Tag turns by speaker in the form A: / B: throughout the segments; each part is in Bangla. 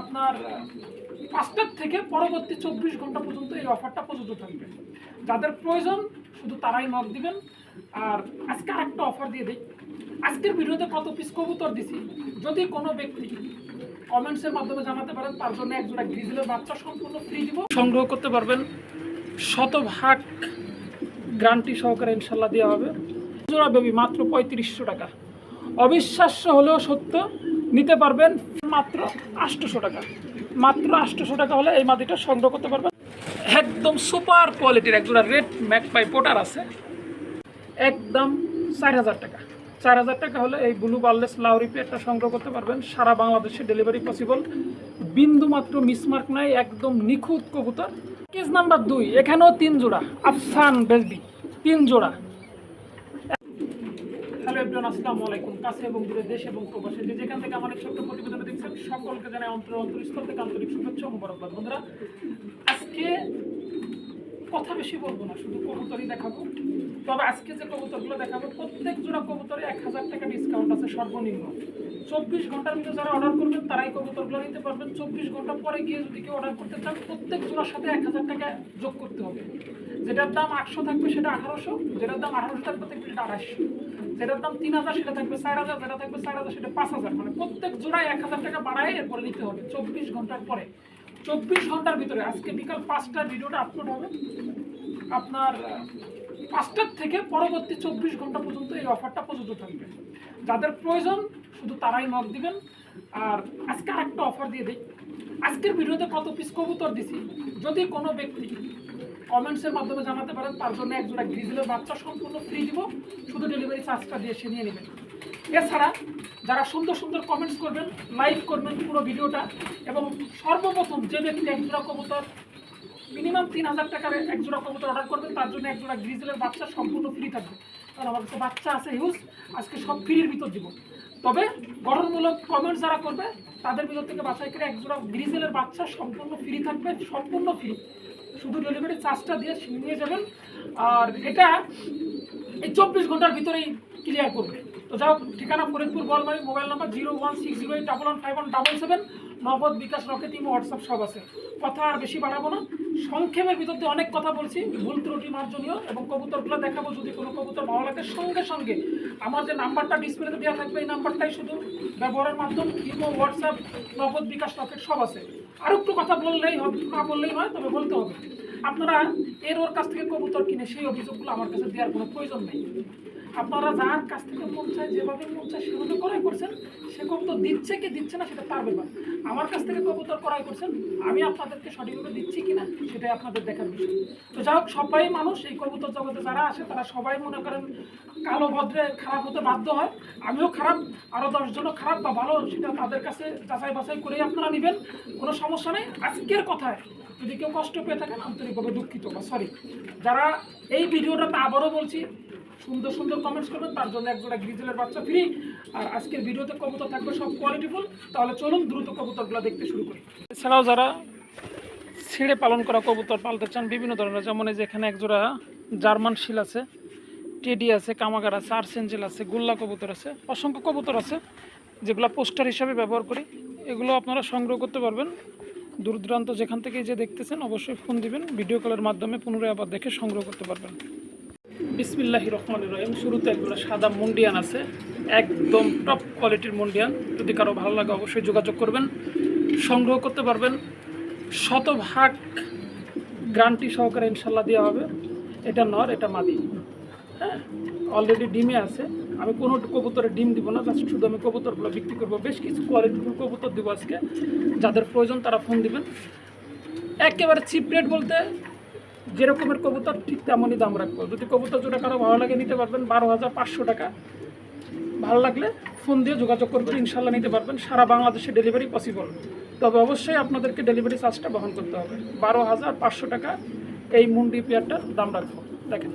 A: আপনার পাঁচটার থেকে পরবর্তী চব্বিশ ঘণ্টা পর্যন্ত এই অফারটা প্রযোজ্য থাকবে। যাদের প্রয়োজন, শুধু তারাই নক দিবেন। আর আজকে আরেকটা অফার দিয়ে দিই। আজকের ভিডিওতে কত পিস কবুতর দিছি, যদি কোনো ব্যক্তি কমেন্টসের মাধ্যমে জানাতে পারেন, তার জন্য একজোড়া গ্রিজেলের বাচ্চা সম্পূর্ণ ফ্রি দিব। সংগ্রহ করতে পারবেন। শতভাগ গ্রান্টি সহকারে ইনশাল্লাহ দেওয়া হবে। জোড়া বেবি, মাত্র পঁয়ত্রিশশো টাকা। অবিশ্বাস্য হলেও সত্য নিতে পারবেন মাত্র আটশোশো টাকা। মাত্র আটশোশো টাকা হলে এই মাদিটা সংগ্রহ করতে পারবেন। একদম সুপার কোয়ালিটির একজোড়া রেড ম্যাক ম্যাকপাই পোটার আছে। একদম চার হাজার টাকা। চার হাজার টাকা হলে এই ব্লু বার্লেস লাউরি পেয়ারটা সংগ্রহ করতে পারবেন। সারা বাংলাদেশে ডেলিভারি পসিবল। বিন্দু মাত্র মিসমার্ক নাই, একদম নিখুঁত কবুতর। কেস নাম্বার দুই, এখানেও তিন জোড়া, আফসান বেলবি তিন জোড়া। হ্যালো এভরিওয়ান, আসসালামু আলাইকুম। কাছে এবং দূরে দেশ এবং প্রবাসে যে যেখান থেকে আমার ছোট্ট প্রতিবেদন দেখছেন, সকলকে জানাই অন্তর অন্তরস্থল থেকে আন্তরিক শুভেচ্ছা মোবারকবাদ। বন্ধুরা, আজকে কথা বেশি বলব না, শুধু কবুতরই দেখাবো। তবে আজকে যে কবুতরগুলো দেখাবো, প্রত্যেক জোড়া কবুতরে এক হাজার টাকা ডিসকাউন্ট আছে সর্বনিম্ন। চব্বিশ ঘণ্টার মধ্যে যারা অর্ডার করবেন, তারাই কবুতরগুলো নিতে পারবেন। চব্বিশ ঘণ্টা পরে গিয়ে যদি কেউ অর্ডার করতে চান, প্রত্যেক জোড়ার সাথে এক হাজার টাকা যোগ করতে হবে। যেটার দাম আটশো থাকবে, সেটা আঠারোশো। যেটার দাম আঠারোশো থাকবে থাকবে সেটা আড়াইশো। যেটার দাম তিন হাজার, সেটা থাকবে চার হাজার, যেটা থাকবে চার হাজার, সেটা পাঁচ হাজার। মানে প্রত্যেক জোড়ায় এক হাজার টাকা বাড়ায় এরপরে নিতে হবে, চব্বিশ ঘণ্টার পরে। চব্বিশ ঘণ্টার ভিতরে, আজকে বিকাল পাঁচটার ভিডিওটা আপলোড হবে। আপনার পাঁচটার থেকে পরবর্তী চব্বিশ ঘণ্টা পর্যন্ত এই অফারটা প্রযোজ্য থাকবে। যাদের প্রয়োজন, শুধু তারাই নক দিবেন। আর আজকে আরেকটা অফার দিয়ে দিই। আজকের ভিডিওতে কত পিস কবুতর দিছি? যদি কোনো ব্যক্তি কমেন্টসের মাধ্যমে জানাতে পারেন। তার জন্য একজোড়া গ্রিজেলের বাচ্চা সম্পূর্ণ ফ্রি দিব। শুধু ডেলিভারি চার্জটা দিয়ে সে নিয়ে নেবেন এছাড়া যারা সুন্দর সুন্দর কমেন্টস করবেন লাইক করবেন পুরো ভিডিওটা, এবং সর্বপ্রথম যে ব্যক্তি একজোড়া কবুতর মিনিমাম তিন হাজার টাকার একজোড়া কবুতর অর্ডার করবেন, তার জন্য এক জোড়া গ্রিজেলের বাচ্চা সম্পূর্ণ ফ্রি থাকবে। কারণ আমার কাছে বাচ্চা আছে হিউজ আজকে সব ফ্রির ভিতর দিব। তবে গঠনমূলক কমেন্ট যারা করবে, তাদের ভিতর থেকে বাছাই করে একজোড়া গ্রিজেলের বাচ্চা সম্পূর্ণ ফ্রি থাকবে, সম্পূর্ণ ফ্রি শুধু ডেলিভারি চার্জটা দিয়ে নিয়ে যাবেন। আর এটা এই চব্বিশ ঘণ্টার ভিতরেই ক্লিয়ার করবে। তো যাও ঠিকানা Faridpur Balmari, mobile number zero one six zero eight double one five one double seven Nagad bKash Rocket, imo, WhatsApp সব আছে। কথা আর বেশি বাড়াবো না। সংক্ষেপের ভিতর দিয়ে অনেক কথা বলছি। ভুল ত্রুটি মার্জনীয় এবং কবুতরগুলো দেখাবো যদি কোনো কবুতর ভালো লাগে। সঙ্গে সঙ্গে আমার যে নাম্বারটা ডিসপ্লেতে দেওয়া থাকবে, এই নাম্বারটাই শুধু ব্যবহারের মাধ্যম, ইমো, হোয়াটসঅ্যাপ, নগদ বিকাশ রকেট সব আছে। আর একটু কথা বললেই হবে, না বললেই হয় তবে বলতে হবে। আপনারা এর ওর কাছ থেকে কবুতর কিনে সেই অভিযোগগুলো আমার কাছে দেওয়ার কোনো প্রয়োজন নেই। আপনারা যার কাছ থেকে চায়, যেভাবে চায়, সেভাবে ক্রয় করছেন। সে কবুতর দিচ্ছে কি দিচ্ছে না সেটা তার ব্যাপার। আমার কাছ থেকে কবুতর ক্রয় করছেন। আমি আপনাদেরকে সঠিকভাবে দিচ্ছি কি না সেটাই আপনাদের দেখার বিষয়। তো যাই হোক, সবাই মানুষ, এই কবুতর জগতে যারা আসে তারা সবাই মনে করেন কালো, ভদ্রে, খারাপ হতে বাধ্য হয়। আমিও খারাপ আরও দশজনও খারাপ বা ভালো, সেটা তাদের কাছে যাচাই বাছাই করেই আপনারা নেবেন। কোনো সমস্যা নেই। আজকের কথায় যদি কেউ কষ্ট পেয়ে থাকেন আন্তরিকভাবে দুঃখিত বা সরি যারা এই ভিডিওটাতে আবারও বলছি, সুন্দর সুন্দর কমেন্টস করবেন, তার জন্য একজোড়া গ্রিজেলের বাচ্চা ফ্রি আর আজকের ভিডিওতে কবুতর থাকবে সব কোয়ালিটিফুল তাহলে চলুন দ্রুত কবুতরগুলো দেখতে শুরু করি। এছাড়াও যারা ছেড়ে পালন করা কবুতর পালতে চান, বিভিন্ন ধরনের, যেমন এই যে এখানে একজোড়া জার্মান শিল আছে, টেডি আছে, কামাগার আছে, আর্সেঞ্জেল আছে, গোল্লা কবুতর আছে, অসংখ্য কবুতর আছে, যেগুলো পোস্টার হিসাবে ব্যবহার করি। এগুলো আপনারা সংগ্রহ করতে পারবেন। দূর দূরান্ত যেখান থেকে যে দেখতেছেন, অবশ্যই ফোন দিবেন। ভিডিও কলের মাধ্যমে পুনরায় আবার দেখে সংগ্রহ করতে পারবেন। বিসমিল্লাহি রহমান রহিম। শুরুতে একগুলো সাদা মুন্ডিয়ান আছে। একদম টপ কোয়ালিটির মুন্ডিয়ান। যদি কারও ভালো লাগে, অবশ্যই যোগাযোগ করবেন, সংগ্রহ করতে পারবেন। শতভাগ গ্রান্টি সহকারে ইনশাল্লাহ দেওয়া হবে। এটা নর, এটা মাদি। হ্যাঁ অলরেডি ডিমে আছে। আমি কোনো কবুতরে ডিম দিব না, জাস্ট শুধু আমি কবুতরগুলো বিক্রি করব। বেশ কিছু কোয়ালিটিফুল কবুতর দেবো আজকে, যাদের প্রয়োজন তারা ফোন দিবেন। একেবারে চিপ রেট বলতে যেরকমের কবুতর, ঠিক তেমনই দাম রাখব। যদি কবুতর জোড়া কারও ভালো লাগে নিতে পারবেন, বারো হাজার পাঁচশো টাকা। ভালো লাগলে ফোন দিয়ে যোগাযোগ করবেন ইনশাল্লাহ নিতে পারবেন। সারা বাংলাদেশে ডেলিভারি পসিবল তবে অবশ্যই আপনাদেরকে ডেলিভারি চার্জটা বহন করতে হবে। বারো হাজার পাঁচশো টাকা এই মুন্ডি পেয়ারটার দাম রাখব। দেখেন।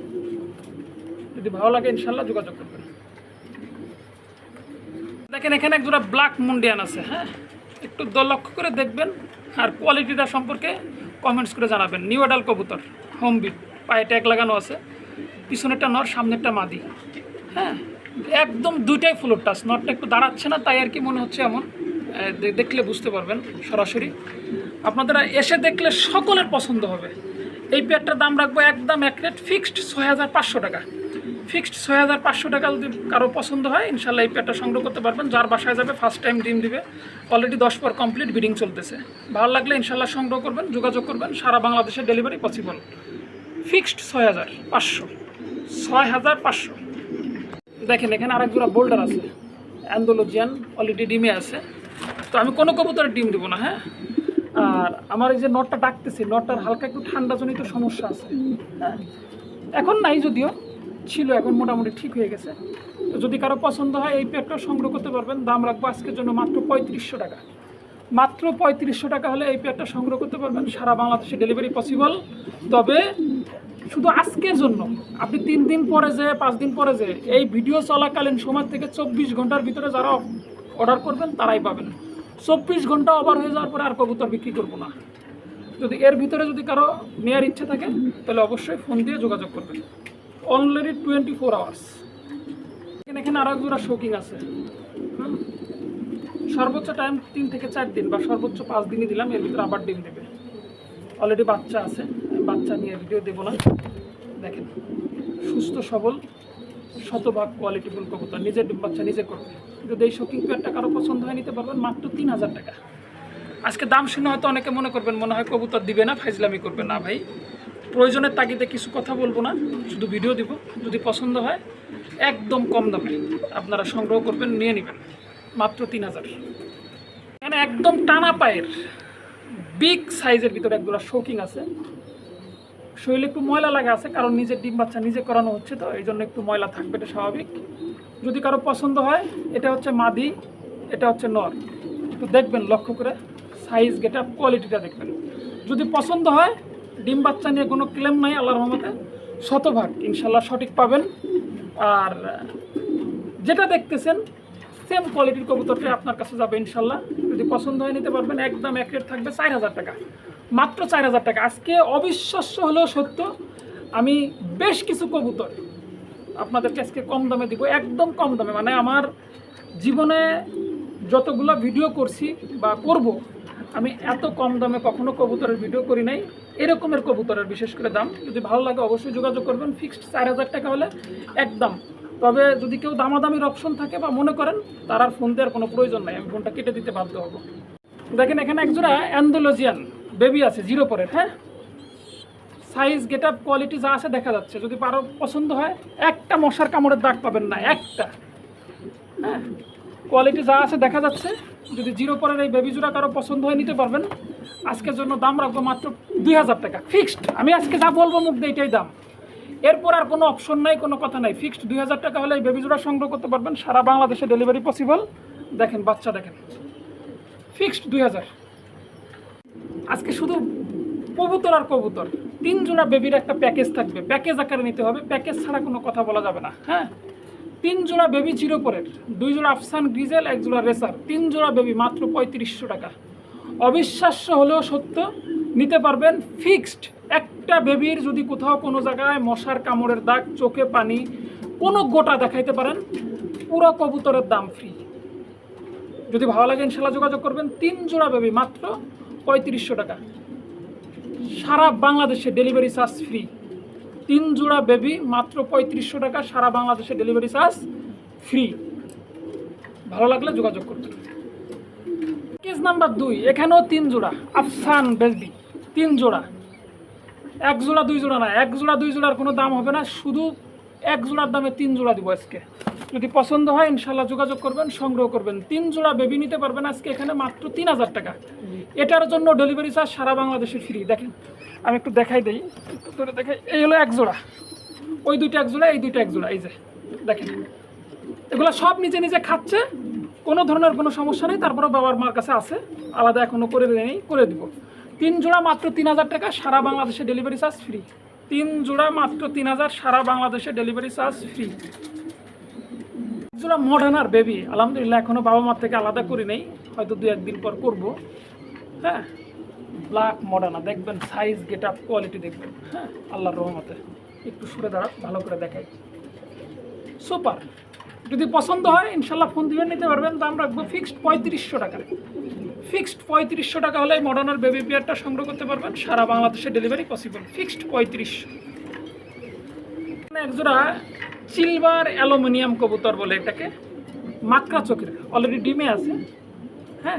A: যদি ভালো লাগে ইনশাল্লাহ যোগাযোগ করবেন। দেখেন, এখানে একজোড়া ব্ল্যাক মুন্ডিয়ান আছে হ্যাঁ? একটু দ লক্ষ্য করে দেখবেন আর কোয়ালিটিটা সম্পর্কে কমেন্টস করে জানাবেন। নিউ অ্যাডাল কবুতর হোম বিট পায়ে ট্যাগ লাগানো আছে, পিছনেরটা নর, সামনেরটা মাদি হ্যাঁ? একদম দুইটাই ফুলোর টাচ নটটা একটু দাঁড়াচ্ছে না, তাই আর কি মনে হচ্ছে এমন। দেখলে বুঝতে পারবেন সরাসরি। আপনারা এসে দেখলে সকলের পছন্দ হবে। এই পেয়ারটার দাম রাখব একদম এক রেট ফিক্সড ছয় হাজার পাঁচশো টাকা। ফিক্সড ছয় হাজার পাঁচশো টাকা যদি কারও পছন্দ হয় ইনশাল্লাহ এই পেয়ারটা সংগ্রহ করতে পারবেন। যার বাসায় যাবে ফার্স্ট টাইম ডিম দিবে। অলরেডি দশ পর কমপ্লিট বিডিং চলতেছে। ভালো লাগলে ইনশাল্লাহ সংগ্রহ করবেন, যোগাযোগ করবেন। সারা বাংলাদেশে ডেলিভারি পসিবল ফিক্সড ছয় হাজার পাঁচশো। ছয় হাজার পাঁচশো। দেখেন, এখানে আরেক জোড়া বোল্ডার আছে। অ্যান্ডোলজিয়ান অলরেডি ডিমে আছে। তো আমি কোনো কবুতরের ডিম দেবো না হ্যাঁ? আর আমার এই যে নটটা ডাকতেছি, নটটার হালকা একটু ঠান্ডাজনিত সমস্যা আছে। হ্যাঁ। এখন নাই যদিও। ছিল, এখন মোটামুটি ঠিক হয়ে গেছে। তো যদি কারও পছন্দ হয়, এই পেটটা সংগ্রহ করতে পারবেন। দাম রাখব আজকের জন্য মাত্র পঁয়ত্রিশশো টাকা। মাত্র পঁয়ত্রিশশো টাকা হলে এই পেটটা সংগ্রহ করতে পারবেন। সারা বাংলাদেশে ডেলিভারি পসিবল। তবে শুধু আজকের জন্য, আপনি তিন দিন পরে যে, পাঁচ দিন পরে যে, এই ভিডিও চলাকালীন সময় থেকে চব্বিশ ঘণ্টার ভিতরে যারা অর্ডার করবেন, তারাই পাবেন। চব্বিশ ঘণ্টা ওভার হয়ে যাওয়ার পরে আর কবুতর বিক্রি করব না। যদি এর ভিতরে যদি কারও নেওয়ার ইচ্ছে থাকে, তাহলে অবশ্যই ফোন দিয়ে যোগাযোগ করবেন। অনলি টোয়েন্টি ফোর আওয়ার্স এখানে এখানে এক জোড়া শৌকিং আছে। সর্বোচ্চ টাইম তিন থেকে চার দিন বা সর্বোচ্চ পাঁচ দিনই দিলাম, এর ভিতরে আবার ডিম দেবে। অলরেডি বাচ্চা আছে বাচ্চা নিয়ে ভিডিও দেবো না। দেখেন, সুস্থ, সবল, শতভাগ কোয়ালিটিফুল কবুতর, নিজের ডিম বাচ্চা নিজে করবে। যদি এই শৌকিং পেয়ারটা কারও পছন্দ হয়, নিতে পারবেন, মাত্র তিন হাজার টাকা। আজকে দাম শুনে হয়তো অনেকে মনে করবেন, মনে হয় কবুতর দিবে না, ফাইজলামি করবে না ভাই। প্রয়োজনের তাগিদে কিছু কথা বলব না, শুধু ভিডিও দিব। যদি পছন্দ হয়, একদম কম দামে আপনারা সংগ্রহ করবেন, নিয়ে নেবেন। মাত্র তিন হাজার। এখানে একদম টানা পায়ের বিগ সাইজের ভিতরে একগুলো শৌকিং আছে। শরীরে একটু ময়লা লাগা আছে, কারণ নিজের ডিম বাচ্চা নিজে করানো হচ্ছে, তো এই জন্য একটু ময়লা থাকবে, এটা স্বাভাবিক। যদি কারও পছন্দ হয়, এটা হচ্ছে মাদি, এটা হচ্ছে নর। একটু দেখবেন, লক্ষ্য করে সাইজ গেটা কোয়ালিটিটা দেখবেন। যদি পছন্দ হয় ডিম বাচ্চা নিয়ে কোনো ক্লেম নাই আল্লাহ রহমতে। শতভাগ ইনশাল্লাহ সঠিক পাবেন। আর, যেটা দেখতেছেন সেম কোয়ালিটির কবুতরটা আপনার কাছে যাবে ইনশাল্লাহ। যদি পছন্দ হয় নিতে পারবেন, একদম এক রেট থাকবে চার হাজার টাকা। মাত্র চার হাজার টাকা। আজকে অবিশ্বাস্য হলেও সত্য, আমি বেশ কিছু কবুতর আপনাদেরকে আজকে কম দামে দিব, একদম কম দামে। মানে আমার জীবনে যতগুলো ভিডিও করছি বা করব, আমি এত কম দামে কখনো কবুতরের ভিডিও করি নাই। এরকমের কবুতরের বিশেষ করে দাম। যদি ভালো লাগে অবশ্যই যোগাযোগ করবেন। ফিক্সড চার হাজার টাকা হলে একদম। তবে যদি কেউ দামাদামির অপশন থাকে বা মনে করেন, তার আর ফোন দেওয়ার কোনো প্রয়োজন নাই। আমি ফোনটা কেটে দিতে বাধ্য হব। দেখেন, এখানে একজোড়া অ্যান্ডোলজিয়ান বেবি আছে জিরো পরের হ্যাঁ? সাইজ গেট আপ কোয়ালিটি যা আছে দেখা যাচ্ছে। যদি পারো পছন্দ হয়, একটা মশার কামড়ের দাগ পাবেন না, একটা। হ্যাঁ? কোয়ালিটি যা আছে দেখা যাচ্ছে। যদি জিরো পরের এই বেবি জোড়া কারও পছন্দ হয়, নিতে পারবেন। আজকের জন্য দাম রাখব মাত্র দুই হাজার টাকা। ফিক্সড আমি আজকে যা বলব মুখ দিয়ে এটাই দাম। এরপর আর কোনো অপশন নাই, কোনো কথা নাই। ফিক্সড দুই হাজার টাকা হলে এই বেবি জোড়া সংগ্রহ করতে পারবেন। সারা বাংলাদেশে ডেলিভারি পসিবল দেখেন, বাচ্চা দেখেন। ফিক্সড দুই হাজার। আজকে শুধু কবুতর আর কবুতর। তিন জোড়া বেবির একটা প্যাকেজ থাকবে। প্যাকেজ আকারে নিতে হবে। প্যাকেজ ছাড়া কোনো কথা বলা যাবে না। হ্যাঁ? তিন জোড়া বেবি জিরো পরের, দুই জোড়া আফসান গ্রিজেল এক জোড়া রেসার তিন জোড়া বেবি মাত্র পঁয়ত্রিশশো টাকা। অবিশ্বাস্য হলেও সত্য, নিতে পারবেন ফিক্সড একটা বেবির যদি কোথাও কোনো জায়গায় মশার কামড়ের দাগ, চোখে পানি, কোনো গোটা দেখাইতে পারেন, পুরো কবুতরের দাম ফ্রি যদি ভালো লাগে ইনশাল্লাহ যোগাযোগ করবেন, তিন জোড়া বেবি মাত্র পঁয়ত্রিশশো টাকা। সারা বাংলাদেশে ডেলিভারি চার্জ ফ্রি তিন জোড়া বেবি মাত্র পঁয়ত্রিশশো টাকা, সারা বাংলাদেশে ডেলিভারি চার্জ ফ্রি ভালো লাগলে যোগাযোগ করতে। কেস নাম্বার দুই, এখানেও তিন জোড়া, আফসান বেবি তিন জোড়া। এক জোড়া, দুই জোড়া না, এক জোড়া, দুই জোড়ার কোনো দাম হবে না, শুধু এক জোড়ার দামে তিন জোড়া দিব আজকে। যদি পছন্দ হয় ইনশাল্লাহ যোগাযোগ করবেন, সংগ্রহ করবেন। তিন জোড়া বেবি নিতে পারবেন আজকে এখানে মাত্র তিন হাজার টাকা। এটার জন্য ডেলিভারি চার্জ সারা বাংলাদেশে ফ্রি দেখেন, আমি একটু দেখাই দিই ধরে দেখাই। এই হলো এক জোড়া। ওই দুইটা এক জোড়া, এই দুইটা এক জোড়া, এই যে, দেখেন। এগুলো সব নিজে নিজে খাচ্ছে, কোনো ধরনের কোনো সমস্যা নেই। তারপরে বাবার মার কাছে আছে, আলাদা এখনও করে নেই করে দিব। তিন জোড়া মাত্র তিন হাজার টাকা, সারা বাংলাদেশে ডেলিভারি চার্জ ফ্রি তিন জোড়া মাত্র তিন হাজার, সারা বাংলাদেশে ডেলিভারি চার্জ ফ্রি জোড়া মডার্নার বেবি আলহামদুলিল্লাহ এখনও বাবা মার থেকে আলাদা করি নেই। হয়তো দু একদিন পর করব। হ্যাঁ ব্ল্যাক মডার্না দেখবেন সাইজ গেট আপ কোয়ালিটি দেখবেন। হ্যাঁ আল্লাহর রহমতে। একটু সরে দাঁড়া ভালো করে দেখাই। সুপার যদি পছন্দ হয়, ইনশাল্লাহ ফোন দিবেন নিতে পারবেন। দাম রাখব ফিক্সড পঁয়ত্রিশশো টাকা। ফিক্সড পঁয়ত্রিশশো টাকা হলে মডার্নার বেবি পেয়ারটা সংগ্রহ করতে পারবেন। সারা বাংলাদেশে ডেলিভারি পসিবল ফিক্সড পঁয়ত্রিশশো একজোড়া সিলভার অ্যালুমিনিয়াম কবুতর বলে এটাকে। মাকড়া চোখের অলরেডি ডিমে আছে। হ্যাঁ?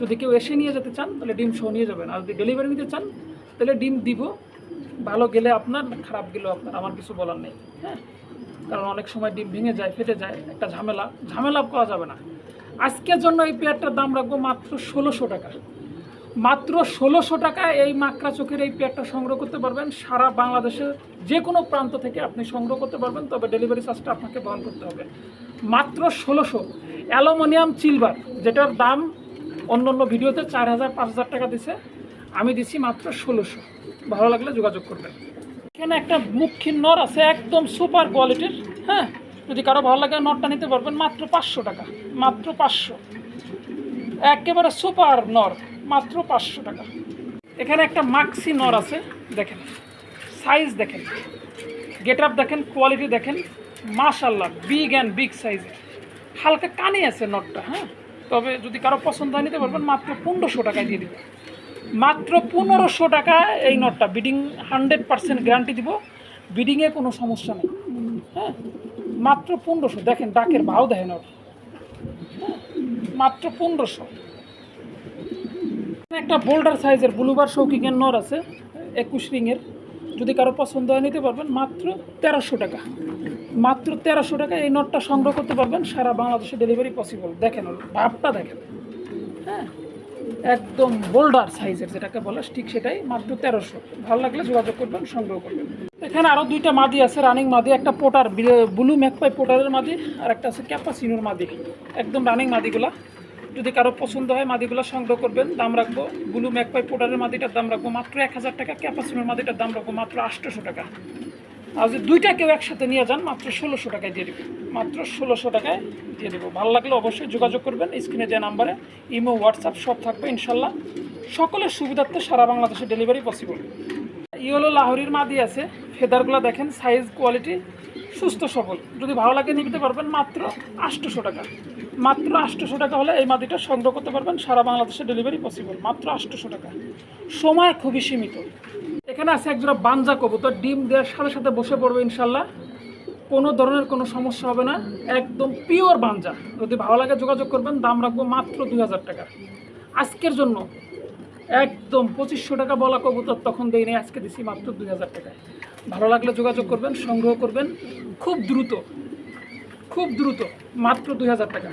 A: যদি কেউ এসে নিয়ে যেতে চান, তাহলে ডিম সহ নিয়ে যাবেন। আর যদি ডেলিভারি নিতে চান, তাহলে ডিম দিব। ভালো গেলে আপনার, খারাপ গেলেও আপনার। আমার কিছু বলার নেই। হ্যাঁ? কারণ অনেক সময় ডিম ভেঙে যায়, ফেটে যায়। একটা ঝামেলা। ঝামেলা করা যাবে না। আজকের জন্য এই পেয়ারটার দাম রাখব মাত্র ষোলোশো টাকা। মাত্র ষোলোশো টাকা এই মাকড়া চোখের এই পেয়ারটা সংগ্রহ করতে পারবেন। সারা বাংলাদেশের যে কোনো প্রান্ত থেকে আপনি সংগ্রহ করতে পারবেন, তবে ডেলিভারি চার্জটা আপনাকে বহন করতে হবে। মাত্র ষোলোশো। অ্যালুমিনিয়াম সিলভার যেটার দাম অন্য অন্য ভিডিওতে চার হাজার, পাঁচ হাজার টাকা দিছে। আমি দিছি মাত্র ষোলোশো। ভালো লাগলে যোগাযোগ করবেন। এখানে একটা মুখীন নর আছে, একদম সুপার কোয়ালিটির। হ্যাঁ যদি কারও ভালো লাগে নরটা নিতে পারবেন, মাত্র পাঁচশো টাকা। মাত্র পাঁচশো। একেবারে সুপার নর। মাত্র পাঁচশো টাকা। এখানে একটা মাক্সি নর আছে দেখেন। সাইজ দেখেন। গেট আপ দেখেন কোয়ালিটি দেখেন। মাশাল্লাহ বিগ অ্যান্ড বিগ সাইজের হালকা কানে আছে নটটা হ্যাঁ? তবে যদি কারও পছন্দ হয় নিতে পারবেন মাত্র পনেরোশো টাকায় দিয়ে দিব। মাত্র পনেরোশো টাকা এই নটটা বিডিং হান্ড্রেড পার্সেন্ট গ্যারান্টি দিব। বিডিংয়ে কোনো সমস্যা নেই হ্যাঁ? মাত্র পনেরোশো দেখেন ডাকের ভাও ওর। হ্যাঁ, মাত্র পনেরোশো। একটা বোল্ডার সাইজের ব্লুবার শৌকিংয়ের নর আছে, একুশ রিংয়ের। যদি কারও পছন্দ হয় নিতে পারবেন, মাত্র তেরোশো টাকা। মাত্র তেরোশো টাকা এই নটটা সংগ্রহ করতে পারবেন, সারা বাংলাদেশে ডেলিভারি পসিবল দেখেন ভাবটা দেখেন। হ্যাঁ একদম বোল্ডার সাইজের যেটাকে বলে, ঠিক সেটাই, মাত্র তেরোশো। ভালো লাগলে যোগাযোগ করবেন, সংগ্রহ করবেন। এখানে আরও দুইটা মাদি আছে রানিং মাদি, একটা পোটার ব্লু ম্যাকপাই পোটারের মাদি, আর একটা আছে ক্যাপাসিনোর মাদি। একদম রানিং মাদিগুলা। যদি কারও পছন্দ হয় মাদিগুলো সংগ্রহ করবেন, দাম রাখব। ব্লু ম্যাকপাই পোটারের মাদিটার দাম রাখব মাত্র এক হাজার টাকা, ক্যাপাসিনোর মাদিটার দাম রাখব মাত্র আটশোশো টাকা। আর যদি দুইটা কেউ একসাথে নিয়ে যান, মাত্র ষোলোশো টাকায় দিয়ে দেবো। মাত্র ষোলোশো টাকায় দিয়ে দেবো। ভালো লাগলে অবশ্যই যোগাযোগ করবেন, স্ক্রিনে যে নাম্বারে, ইমো, হোয়াটসঅ্যাপ, সব থাকবে ইনশাল্লাহ। সকলের সুবিধার্থে সারা বাংলাদেশে ডেলিভারি পসিবল ইয়েলো লাহোরির মাদি আছে, ফেদারগুলো দেখেন সাইজ কোয়ালিটি সুস্থ সবল। যদি ভালো লাগে নিতে পারবেন, মাত্র আটশোশো টাকা। মাত্র আটশোশো টাকা হলে এই মাদিটা সংগ্রহ করতে পারবেন। সারা বাংলাদেশে ডেলিভারি পসিবল মাত্র আটশোশো টাকা। সময় খুবই সীমিত। এখানে আছে একজোড়া বাঞ্জা কবুতর, ডিম দেওয়ার সাথে সাথে বসে পড়বে ইনশাল্লাহ কোনো ধরনের কোনো সমস্যা হবে না, একদম পিওর বাঞ্জা। যদি ভালো লাগে যোগাযোগ করবেন, দাম রাখব মাত্র দুই হাজার টাকা। আজকের জন্য একদম পঁচিশশো টাকা বলা কবুতর তখন দেই আজকে দিছি মাত্র দুই হাজার টাকায়। ভালো লাগলে যোগাযোগ করবেন, সংগ্রহ করবেন, খুব দ্রুত। খুব দ্রুত, মাত্র দুই হাজার টাকা।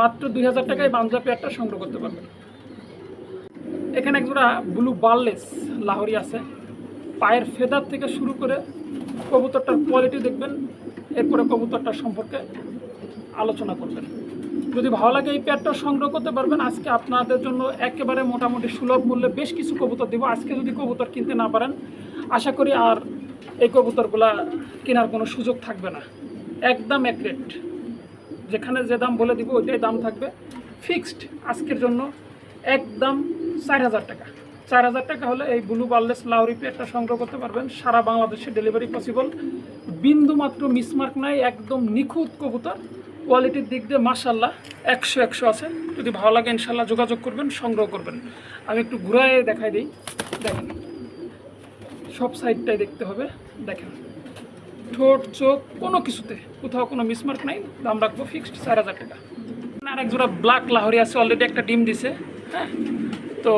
A: মাত্র দুই হাজার টাকায় বাঞ্জা পেয়ারটা সংগ্রহ করতে পারবেন। এখানে একজোড়া ব্লু বার্লেস লাহরি আছে। পায়ের ফেদার থেকে শুরু করে কবুতরটার কোয়ালিটি দেখবেন, এরপরে কবুতরটার সম্পর্কে আলোচনা করবেন। যদি ভালো লাগে এই পেয়ারটা সংগ্রহ করতে পারবেন, আজকে আপনাদের জন্য একেবারে মোটামুটি সুলভ মূল্যে বেশ কিছু কবুতর দিব। আজকে যদি কবুতর কিনতে না পারেন, আশা করি আর এই কবুতরগুলা কেনার কোনো সুযোগ থাকবে না। একদম এক যেখানে যে দাম বলে দিব, ওইটাই দাম থাকবে। ফিক্সড আজকের জন্য একদম চার হাজার টাকা। চার হাজার টাকা হলে এই ব্লু বার্লেস লাউরি পেয়ারটা সংগ্রহ করতে পারবেন। সারা বাংলাদেশে ডেলিভারি পসিবল বিন্দু মাত্র মিসমার্ক নাই, একদম নিখুঁত কবুতর। কোয়ালিটির দিক দিয়ে মাসাল্লাহ একশো একশো আছে। যদি ভালো লাগে ইনশাল্লাহ যোগাযোগ করবেন, সংগ্রহ করবেন। আমি একটু ঘুরায় দেখাই দিই। দেখেন, সব সাইডটাই দেখতে হবে। দেখেন। ঠোঁট, চোখ, কোনো কিছুতে। কোথাও কোনো মিসমার্ক নাই, দাম রাখব ফিক্সড চার হাজার টাকা। আর এক জোড়া ব্ল্যাক লাহরি আছে অলরেডি একটা ডিম দিছে হ্যাঁ? তো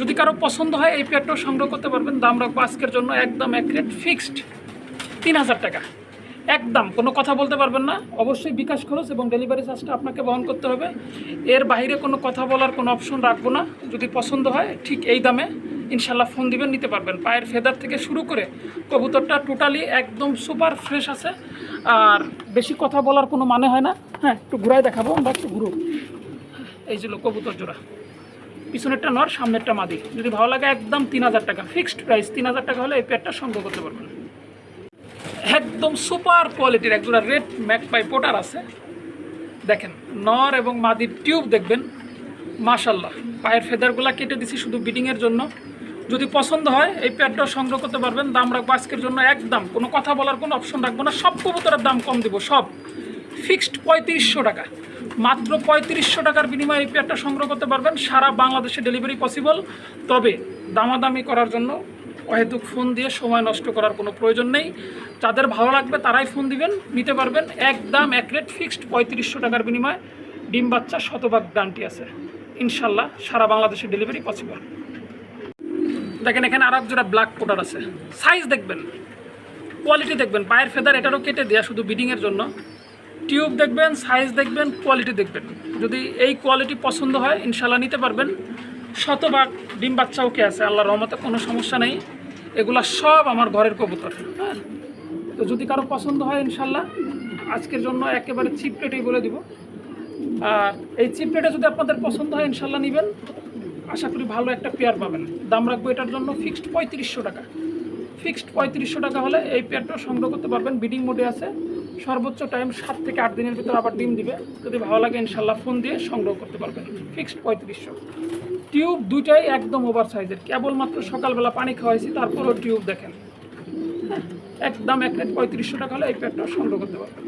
A: যদি কারও পছন্দ হয়, এই পেয়ারটাও সংগ্রহ করতে পারবেন, দাম রাখব আজকের জন্য একদম এক রেট ফিক্সড তিন হাজার টাকা। একদম, কোনো কথা বলতে পারবেন না, অবশ্যই বিকাশ খরচ এবং ডেলিভারি চার্জটা আপনাকে বহন করতে হবে। এর বাইরে কোনো কথা বলার কোনো অপশন রাখব না, যদি পছন্দ হয়, ঠিক এই দামে ইনশাল্লাহ ফোন দিবেন, নিতে পারবেন। পায়ের ফেদার থেকে শুরু করে কবুতরটা টোটালি একদম সুপার ফ্রেশ আছে। আর বেশি কথা বলার কোনো মানে হয় না। হ্যাঁ একটু ঘুরাই দেখাবো, আমরা একটু ঘুরো। এই ছিল কবুতর জোড়া। পিছনেরটা নর, সামনেরটা মাদি। যদি ভালো লাগে একদম তিন হাজার টাকা। ফিক্সড প্রাইস তিন হাজার টাকা হলে এই পেয়ারটা সংগ্রহ করতে পারবেন। একদম সুপার কোয়ালিটির একজোড়া রেড ম্যাকপাই পোটার আছে। দেখেন, নর এবং মাদির টিউব দেখবেন। মাশাল্লাহ পায়ের ফেদারগুলো কেটে দিছি শুধু বিডিংয়ের জন্য। যদি পছন্দ হয়, এই প্যাডটাও সংগ্রহ করতে পারবেন। দাম রাখব আজকের জন্য একদম। কোনো কথা বলার কোনো অপশন রাখব না। সব কবুতরের দাম কম দিব, সব। ফিক্সড পঁয়ত্রিশশো টাকা। মাত্র পঁয়ত্রিশশো টাকার বিনিময়ে এই পেয়ারটা সংগ্রহ করতে পারবেন। সারা বাংলাদেশে ডেলিভারি পসিবল। তবে দামাদামি করার জন্য অহেতুক ফোন দিয়ে সময় নষ্ট করার কোনো প্রয়োজন নেই। যাদের ভালো লাগবে তারাই ফোন দিবেন, নিতে পারবেন। একদম এক রেট ফিক্সড পঁয়ত্রিশশো টাকার বিনিময়ে। ডিম বাচ্চা শতভাগ দামটি আছে। ইনশাল্লাহ সারা বাংলাদেশে ডেলিভারি পসিবল। দেখেন এখানে আর এক জোড়া ব্ল্যাক পোটার আছে। সাইজ দেখবেন কোয়ালিটি দেখবেন, পায়ের ফেদার এটারও কেটে দেওয়া শুধু বিডিংয়ের জন্য। টিউব দেখবেন সাইজ দেখবেন কোয়ালিটি দেখবেন। যদি এই কোয়ালিটি পছন্দ হয় ইনশাল্লাহ নিতে পারবেন। শতভাগ ডিম বাচ্চা ওকে আছে, আল্লাহর রহমতে কোনো সমস্যা নেই। এগুলা সব আমার ঘরের কবুতর হ্যাঁ? তো যদি কারও পছন্দ হয় ইনশাল্লাহ আজকের জন্য একেবারে চিপ রেটেই বলে দিব। আর এই চিপ রেটে যদি আপনাদের পছন্দ হয় ইনশাল্লাহ নেবেন। আশা করি ভালো একটা পেয়ার পাবেন। দাম রাখব এটার জন্য ফিক্সড পঁয়ত্রিশশো টাকা। ফিক্সড পঁয়ত্রিশশো টাকা হলে এই পেয়ারটা সংগ্রহ করতে পারবেন। বিডিং মোডে আছে। সর্বোচ্চ টাইম সাত থেকে আট দিনের ভিতরে আবার ডিম দিবে। যদি ভালো লাগে ইনশাল্লাহ ফোন দিয়ে সংগ্রহ করতে পারবেন। ফিক্সড পঁয়ত্রিশশো। টিউব দুইটাই একদম ওভার সাইজের কেবলমাত্র সকালবেলা পানি খাওয়াইছি তারপরও টিউব দেখেন। হ্যাঁ, একদম এক রেট পঁয়ত্রিশশো টাকা হলে এই পেয়ারটা সংগ্রহ করতে পারবেন।